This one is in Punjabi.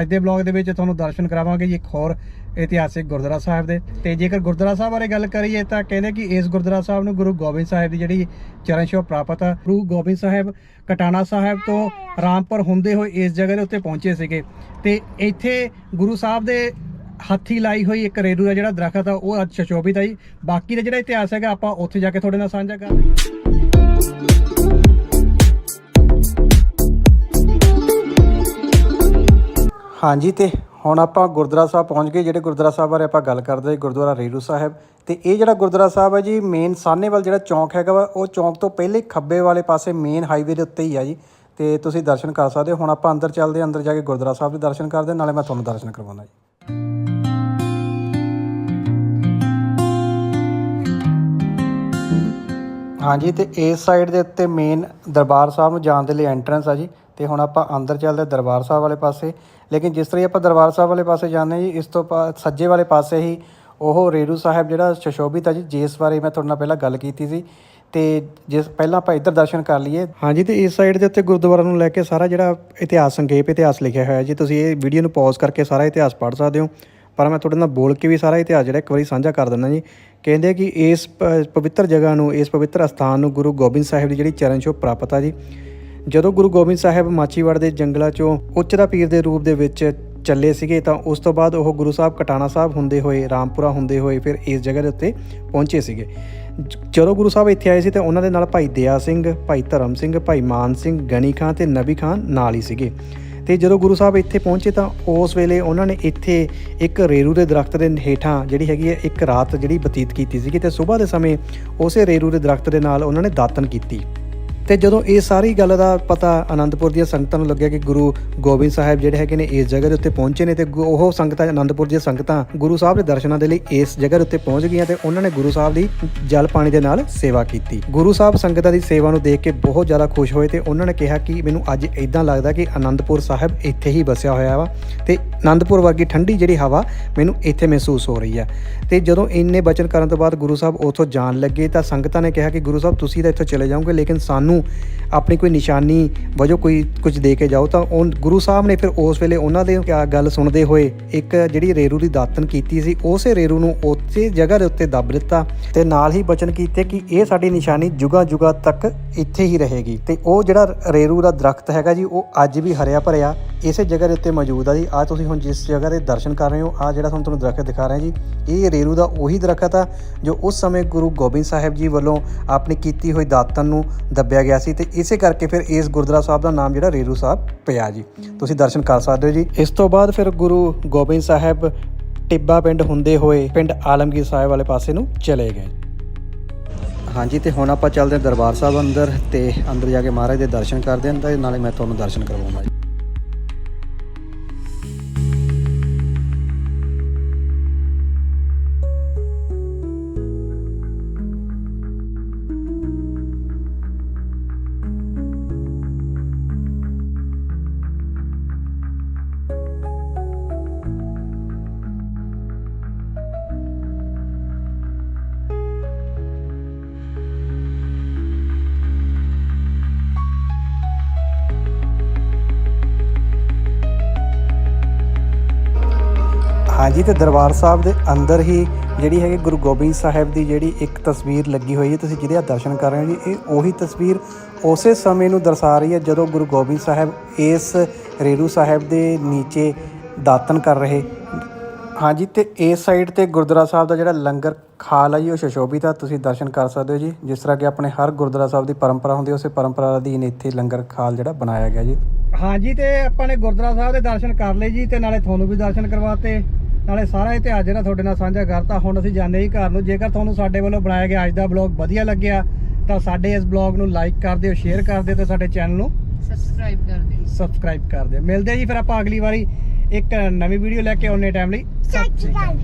ਅੱਜ ਦੇ ਬਲੌਗ ਦੇ ਵਿੱਚ ਤੁਹਾਨੂੰ ਦਰਸ਼ਨ ਕਰਾਵਾਂਗੇ ਜੀ ਇੱਕ ਹੋਰ ਇਤਿਹਾਸਿਕ ਗੁਰਦੁਆਰਾ ਸਾਹਿਬ ਦੇ। ਤੇ ਜੇਕਰ ਗੁਰਦੁਆਰਾ ਸਾਹਿਬ ਬਾਰੇ ਗੱਲ ਕਰੀਏ ਤਾਂ ਕਹਿੰਦੇ ਕਿ ਇਸ ਗੁਰਦੁਆਰਾ ਸਾਹਿਬ ਨੂੰ ਗੁਰੂ ਗੋਬਿੰਦ ਸਾਹਿਬ ਦੀ ਜਿਹੜੀ ਚਰਨ ਛੋਹ ਪ੍ਰਾਪਤ ਆ, ਗੁਰੂ ਗੋਬਿੰਦ ਸਾਹਿਬ ਕਟਾਣਾ ਸਾਹਿਬ ਤੋਂ ਰਾਮਪੁਰ ਹੁੰਦੇ ਹੋਏ ਇਸ ਜਗ੍ਹਾ ਦੇ ਉੱਤੇ ਪਹੁੰਚੇ ਸੀਗੇ। ਤੇ ਇੱਥੇ ਗੁਰੂ ਸਾਹਿਬ ਦੇ ਹੱਥੀ ਲਾਈ ਹੋਈ ਇੱਕ ਰੇਰੂ ਦਾ ਜਿਹੜਾ ਦਰਖਤ ਆ, ਉਹ ਅੱਜ ਸ਼ਸ਼ੋਭਿਤ ਆਈ ਬਾਕੀ ਦਾ ਜਿਹੜਾ ਇਤਿਹਾਸ ਹੈਗਾ, ਆਪਾਂ ਉੱਥੇ ਜਾ ਕੇ ਤੁਹਾਡੇ ਨਾਲ ਸਾਂਝਾ ਕਰਾਂਗੇ। ਹਾਂਜੀ ਤੇ ਹੁਣ ਆਪਾਂ ਗੁਰਦੁਆਰਾ ਸਾਹਿਬ ਪਹੁੰਚ ਗਏ, ਜਿਹੜੇ ਗੁਰਦੁਆਰਾ ਸਾਹਿਬ ਬਾਰੇ ਆਪਾਂ ਗੱਲ ਕਰਦੇ ਗੁਰਦੁਆਰਾ ਰੇਰੂ ਸਾਹਿਬ। ਤੇ ਇਹ ਜਿਹੜਾ ਗੁਰਦੁਆਰਾ ਸਾਹਿਬ ਹੈ ਜੀ ਮੇਨ ਸਾਹਨੇਵਾਲ ਜਿਹੜਾ ਚੌਂਕ ਹੈਗਾ ਵਾ, ਉਹ ਚੌਂਕ ਤੋਂ ਪਹਿਲੇ ਖੱਬੇ ਵਾਲੇ ਪਾਸੇ ਮੇਨ ਹਾਈਵੇ ਦੇ ਉੱਤੇ ਹੀ ਆ ਜੀ। ਤੇ ਤੁਸੀਂ ਦਰਸ਼ਨ ਕਰ ਸਕਦੇ ਹੋ। ਹੁਣ ਆਪਾਂ ਅੰਦਰ ਚੱਲਦੇ ਅੰਦਰ ਜਾ ਕੇ ਗੁਰਦੁਆਰਾ ਸਾਹਿਬ ਦੇ ਦਰਸ਼ਨ ਕਰਦੇ ਨਾਲੇ ਮੈਂ ਤੁਹਾਨੂੰ ਦਰਸ਼ਨ ਕਰਵਾਉਂਦਾ ਜੀ। ਹਾਂਜੀ ਤੇ ਇਸ ਸਾਈਡ ਦੇ ਉੱਤੇ ਮੇਨ ਦਰਬਾਰ ਸਾਹਿਬ ਨੂੰ ਜਾਣ ਦੇ ਲਈ ਐਂਟਰੈਂਸ ਆ ਜੀ। ਤੇ ਹੁਣ ਆਪਾਂ ਅੰਦਰ ਚੱਲਦੇ ਹਾਂ ਦਰਬਾਰ ਸਾਹਿਬ ਵਾਲੇ ਪਾਸੇ। ਲੇਕਿਨ ਜਿਸ ਤਰ੍ਹਾਂ ਹੀ ਆਪਾਂ ਦਰਬਾਰ ਸਾਹਿਬ ਵਾਲੇ ਪਾਸੇ ਜਾਂਦੇ ਹਾਂ ਜੀ, ਇਸ ਤੋਂ ਪਾ- ਸੱਜੇ ਵਾਲੇ ਪਾਸੇ ਹੀ ਉਹ ਰੇਰੂ ਸਾਹਿਬ ਜਿਹੜਾ ਸ਼ਸ਼ੋਭਿਤ ਆ ਜੀ, ਜਿਸ ਬਾਰੇ ਮੈਂ ਤੁਹਾਡੇ ਨਾਲ ਪਹਿਲਾਂ ਗੱਲ ਕੀਤੀ ਸੀ, ਤੇ ਜਿਸ, ਪਹਿਲਾਂ ਆਪਾਂ ਇੱਧਰ ਦਰਸ਼ਨ ਕਰ ਲਈਏ। ਹਾਂਜੀ, ਤੇ ਇਸ ਸਾਈਡ ਦੇ ਉੱਤੇ ਗੁਰਦੁਆਰਾ ਨੂੰ ਲੈ ਕੇ ਸਾਰਾ ਜਿਹੜਾ ਇਤਿਹਾਸ, ਸੰਖੇਪ ਇਤਿਹਾਸ ਲਿਖਿਆ ਹੋਇਆ ਜੀ, ਤੁਸੀਂ ਇਹ ਵੀਡੀਓ ਨੂੰ ਪੌਜ਼ ਕਰਕੇ ਸਾਰਾ ਇਤਿਹਾਸ ਪੜ੍ਹ ਸਕਦੇ ਹੋ। ਪਰ ਮੈਂ ਤੁਹਾਡੇ ਨਾਲ ਬੋਲ ਕੇ ਵੀ ਸਾਰਾ ਇਤਿਹਾਸ ਜਿਹੜਾ ਇੱਕ ਵਾਰੀ ਸਾਂਝਾ ਕਰ ਦਿੰਦਾ ਜੀ। ਕਹਿੰਦੇ ਕਿ ਇਸ ਪਵਿੱਤਰ ਜਗ੍ਹਾ ਨੂੰ, ਇਸ ਪਵਿੱਤਰ ਅਸਥਾਨ ਨੂੰ ਗੁਰੂ ਗੋਬਿੰਦ ਸਾਹਿਬ ਦੀ ਜਿਹੜੀ ਚਰਨ ਛੋਹ ਪ੍ਰਾਪਤ ਆ ਜੀ ਜਦੋਂ ਗੁਰੂ ਗੋਬਿੰਦ ਸਾਹਿਬ ਮਾਚੀਵਾੜ ਦੇ ਜੰਗਲਾਂ ਚੋਂ ਉੱਚਰਾ ਪੀਰ ਦੇ ਰੂਪ ਦੇ ਵਿੱਚ ਚੱਲੇ ਸੀਗੇ ਤਾਂ ਉਸ ਤੋਂ ਬਾਅਦ ਉਹ ਗੁਰੂ ਸਾਹਿਬ ਕਟਾਣਾ ਸਾਹਿਬ ਹੁੰਦੇ ਹੋਏ, ਰਾਮਪੁਰਾ ਹੁੰਦੇ ਹੋਏ ਫਿਰ ਇਸ ਜਗ੍ਹਾ ਦੇ ਉੱਤੇ ਪਹੁੰਚੇ ਸੀਗੇ। ਜਦੋਂ ਗੁਰੂ ਸਾਹਿਬ ਇੱਥੇ ਆਏ ਸੀ ਤਾਂ ਉਹਨਾਂ ਦੇ ਨਾਲ ਭਾਈ ਦਇਆ ਸਿੰਘ, ਭਾਈ ਧਰਮ ਸਿੰਘ, ਭਾਈ ਮਾਨ ਸਿੰਘ ਗਣੀ ਖਾਂ ਤੇ ਨਬੀ ਖਾਂ ਨਾਲ ਹੀ ਸੀਗੇ। ਤੇ ਜਦੋਂ ਗੁਰੂ ਸਾਹਿਬ ਇੱਥੇ ਪਹੁੰਚੇ ਤਾਂ ਉਸ ਵੇਲੇ ਉਹਨਾਂ ਨੇ ਇੱਥੇ ਇੱਕ ਰੇਰੂ ਦੇ ਦਰਖਤ ਦੇ ਹੇਠਾਂ ਜਿਹੜੀ ਹੈਗੀ ਹੈ ਇੱਕ ਰਾਤ ਜਿਹੜੀ ਬਤੀਤ ਕੀਤੀ ਸੀਗੀ ਤੇ ਸਵੇਰ ਦੇ ਸਮੇਂ ਉਸੇ ਰੇਰੂ ਦੇ ਦਰਖਤ ਦੇ ਨਾਲ ਉਹਨਾਂ ਨੇ ਦਾਤਨ ਕੀਤੀ। ਤੇ ਜਦੋਂ ਇਹ ਸਾਰੀ ਗੱਲ ਦਾ ਪਤਾ ਆਨੰਦਪੁਰ ਦੀਆਂ ਸੰਗਤਾਂ ਨੂੰ ਲੱਗਿਆ ਕਿ ਗੁਰੂ ਗੋਬਿੰਦ ਸਾਹਿਬ ਜਿਹੜੇ ਹੈਗੇ ਨੇ ਇਸ ਜਗ੍ਹਾ ਦੇ ਉੱਤੇ ਪਹੁੰਚੇ ਨੇ ਤੇ ਗੁ- ਉਹ ਸੰਗਤਾਂ ਆਨੰਦਪੁਰ ਦੀਆਂ ਸੰਗਤਾਂ ਗੁਰੂ ਸਾਹਿਬ ਦੇ ਦਰਸ਼ਨਾਂ ਦੇ ਲਈ ਇਸ ਜਗ੍ਹਾ ਦੇ ਉੱਤੇ ਪਹੁੰਚ ਗਈਆਂ ਤੇ ਉਹਨਾਂ ਨੇ ਗੁਰੂ ਸਾਹਿਬ ਦੀ ਜਲ ਪਾਣੀ ਦੇ ਨਾਲ ਸੇਵਾ ਕੀਤੀ। ਗੁਰੂ ਸਾਹਿਬ ਸੰਗਤਾਂ ਦੀ ਸੇਵਾ ਨੂੰ ਦੇਖ ਕੇ ਬਹੁਤ ਜ਼ਿਆਦਾ ਖੁਸ਼ ਹੋਏ ਤੇ ਉਹਨਾਂ ਨੇ ਕਿਹਾ ਕਿ ਮੈਨੂੰ ਅੱਜ ਇਦਾਂ ਲੱਗਦਾ ਕਿ ਆਨੰਦਪੁਰ ਸਾਹਿਬ ਇੱਥੇ ਹੀ ਵਸਿਆ ਹੋਇਆ ਵਾ ਤੇ ਆਨੰਦਪੁਰ ਵਰਗੀ ਠੰਡੀ ਜਿਹੜੀ ਹਵਾ ਮੈਨੂੰ ਇੱਥੇ ਮਹਿਸੂਸ ਹੋ ਰਹੀ ਆ। ਤੇ ਜਦੋਂ ਇੰਨੇ ਬਚਨ ਕਰਨ ਤੋਂ ਬਾਅਦ ਗੁਰੂ ਸਾਹਿਬ ਉੱਥੋਂ ਜਾਣ ਲੱਗੇ ਤਾਂ ਸੰਗਤਾਂ ਨੇ ਕਿਹਾ ਕਿ ਗੁਰੂ ਸਾਹਿਬ, ਤੁਸੀਂ ਤਾਂ ਇੱਥੋਂ ਚਲੇ ਜਾਓਗੇ, ਲੇਕਿਨ ਸਾਨੂੰ ਆਪਣੀ ਕੋਈ ਨਿਸ਼ਾਨੀ ਵਜੋਂ ਕੋਈ ਕੁਝ ਦੇ ਕੇ ਜਾਓ ਤਾਂ ਉਹ ਗੁਰੂ ਸਾਹਿਬ ਨੇ ਫਿਰ ਉਸ ਵੇਲੇ ਉਹਨਾਂ ਦੇ ਕਿਆ ਗੱਲ ਸੁਣਦੇ ਹੋਏ ਇੱਕ ਜਿਹੜੀ ਰੇਰੂ ਦੀ ਦਾਤਨ ਕੀਤੀ ਸੀ, ਉਸੇ ਰੇਰੂ ਨੂੰ ਉਸੇ ਜਗ੍ਹਾ ਦੇ ਉੱਤੇ ਦੱਬ ਦਿੱਤਾ ਤੇ ਨਾਲ ਹੀ ਬਚਨ ਕੀਤੇ ਕਿ ਇਹ ਸਾਡੀ ਨਿਸ਼ਾਨੀ ਜੁਗਾ ਜੁਗਾ ਤੱਕ ਇੱਥੇ ਹੀ ਰਹੇਗੀ। ਤੇ ਉਹ ਜਿਹੜਾ ਰੇਰੂ ਦਾ ਦਰਖਤ ਹੈਗਾ ਜੀ, ਉਹ ਅੱਜ ਵੀ ਹਰਿਆ ਭਰਿਆ ਇਸੇ ਜਗ੍ਹਾ ਦੇ ਉੱਤੇ ਮੌਜੂਦ ਆ ਜੀ। ਆ ਤੁਸੀਂ ਹੁਣ ਜਿਸ ਜਗ੍ਹਾ ਦੇ ਦਰਸ਼ਨ ਕਰ ਰਹੇ ਹੋ ਆ ਜਿਹੜਾ ਤੁਹਾਨੂੰ ਤੁਹਾਨੂੰ ਦਰਖਤ ਦਿਖਾ ਰਿਹਾ ਜੀ ਇਹ ਰੇਰੂ ਦਾ ਉਹੀ ਦਰਖਤ ਆ ਜੋ ਉਸ ਸਮੇਂ ਗੁਰੂ ਗੋਬਿੰਦ ਸਾਹਿਬ ਜੀ ਵੱਲੋਂ ਆਪਣੀ ਕੀਤੀ ਹੋਈ ਦਾਤਨ ਨੂੰ ਦੱਬਿਆ ਗਿਆ ਸੀ ਤੇ ਇਸੇ ਕਰਕੇ ਫਿਰ ਇਸ ਗੁਰਦੁਆਰਾ ਸਾਹਿਬ ਦਾ ਨਾਮ ਜਿਹੜਾ ਰੇਰੂ ਸਾਹਿਬ ਪਿਆ ਜੀ। ਤੁਸੀਂ ਦਰਸ਼ਨ ਕਰ ਸਕਦੇ ਹੋ ਜੀ। ਇਸ ਤੋਂ ਬਾਅਦ ਫਿਰ ਗੁਰੂ ਗੋਬਿੰਦ ਸਾਹਿਬ ਟਿੱਬਾ ਪਿੰਡ ਹੁੰਦੇ ਹੋਏ ਪਿੰਡ ਆਲਮਗੀਰ ਸਾਹਿਬ ਵਾਲੇ ਪਾਸੇ ਨੂੰ ਚਲੇ ਗਏ। ਹਾਂਜੀ ਤੇ ਹੁਣ ਆਪਾਂ ਚੱਲਦੇ ਹਾਂ ਦਰਬਾਰ ਸਾਹਿਬ ਅੰਦਰ ਤੇ ਅੰਦਰ ਜਾ ਕੇ ਮਹਾਰਾਜ ਦੇ ਦਰਸ਼ਨ ਕਰਦੇ ਹਾਂ ਤੇ ਨਾਲੇ ਮੈਂ ਤੁਹਾਨੂੰ ਦਰਸ਼ਨ ਕਰਵਾਉਂਗਾ ਹਾਂਜੀ, ਤੇ ਦਰਬਾਰ ਸਾਹਿਬ ਦੇ ਅੰਦਰ ਹੀ ਜਿਹੜੀ ਹੈਗੀ ਗੁਰੂ ਗੋਬਿੰਦ ਸਾਹਿਬ ਦੀ ਜਿਹੜੀ ਇੱਕ ਤਸਵੀਰ ਲੱਗੀ ਹੋਈ ਹੈ, ਤੁਸੀਂ ਜਿਹਦੇ ਆ ਦਰਸ਼ਨ ਕਰ ਰਹੇ ਹੋ ਜੀ, ਇਹ ਉਹੀ ਤਸਵੀਰ ਉਸੇ ਸਮੇਂ ਨੂੰ ਦਰਸਾ ਰਹੀ ਹੈ ਜਦੋਂ ਗੁਰੂ ਗੋਬਿੰਦ ਸਾਹਿਬ ਇਸ ਰੇਰੂ ਸਾਹਿਬ ਦੇ ਨੀਚੇ ਦਾਤਨ ਕਰ ਰਹੇ। ਹਾਂਜੀ, ਤੇ ਇਸ ਸਾਈਡ ਤੇ ਗੁਰਦੁਆਰਾ ਸਾਹਿਬ ਦਾ ਜਿਹੜਾ ਲੰਗਰ ਖਾਲ ਹੈ ਜੀ, ਉਹ ਸ਼ਸ਼ੋਭਿਤ ਆ ਤੁਸੀਂ ਦਰਸ਼ਨ ਕਰ ਸਕਦੇ ਹੋ ਜੀ। ਜਿਸ ਤਰ੍ਹਾਂ ਕਿ ਆਪਣੇ ਹਰ ਗੁਰਦੁਆਰਾ ਸਾਹਿਬ ਦੀ ਪਰੰਪਰਾ ਹੁੰਦੀ ਉਸੇ ਪਰੰਪਰਾ ਅਧੀਨ ਇੱਥੇ ਲੰਗਰ ਖਾਲ ਜਿਹੜਾ ਬਣਾਇਆ ਗਿਆ ਜੀ। ਹਾਂਜੀ, ਤੇ ਆਪਾਂ ਨੇ ਗੁਰਦੁਆਰਾ ਸਾਹਿਬ ਦੇ ਦਰਸ਼ਨ ਕਰ ਲਏ ਜੀ, ਤੇ ਨਾਲੇ ਤੁਹਾਨੂੰ ਵੀ ਦਰਸ਼ਨ ਕਰਵਾਤੇ। ਨਾਲੇ ਸਾਰਾ ਇਤਿਹਾਸ ਜਿਹੜਾ ਤੁਹਾਡੇ ਨਾਲ ਸਾਂਝਾ ਕਰਤਾ ਹੁਣ ਅਸੀਂ ਜਾਂਦੇ ਹੀ ਘਰ ਨੂੰ। ਜੇਕਰ ਤੁਹਾਨੂੰ ਸਾਡੇ ਵੱਲੋਂ ਬਣਾਇਆ ਗਿਆ ਅੱਜ ਦਾ ਬਲੌਗ ਵਧੀਆ ਲੱਗਿਆ ਤਾਂ ਸਾਡੇ ਇਸ ਬਲੌਗ ਨੂੰ ਲਾਈਕ ਕਰ ਦਿਓ ਸ਼ੇਅਰ ਕਰ ਦਿਓ ਤੇ ਸਾਡੇ ਚੈਨਲ ਨੂੰ ਸਬਸਕ੍ਰਾਈਬ ਕਰ ਦਿਓ। ਸਬਸਕ੍ਰਾਈਬ ਕਰ ਦਿਓ। ਮਿਲਦੇ ਹਾਂ ਜੀ ਫਿਰ ਆਪਾਂ ਅਗਲੀ ਵਾਰੀ ਇੱਕ ਨਵੀਂ ਵੀਡੀਓ ਲੈ ਕੇ ਆਉਣੇ ਟਾਈਮ ਲਈ। ਸਤਿ ਸ਼੍ਰੀ ਅਕਾਲ।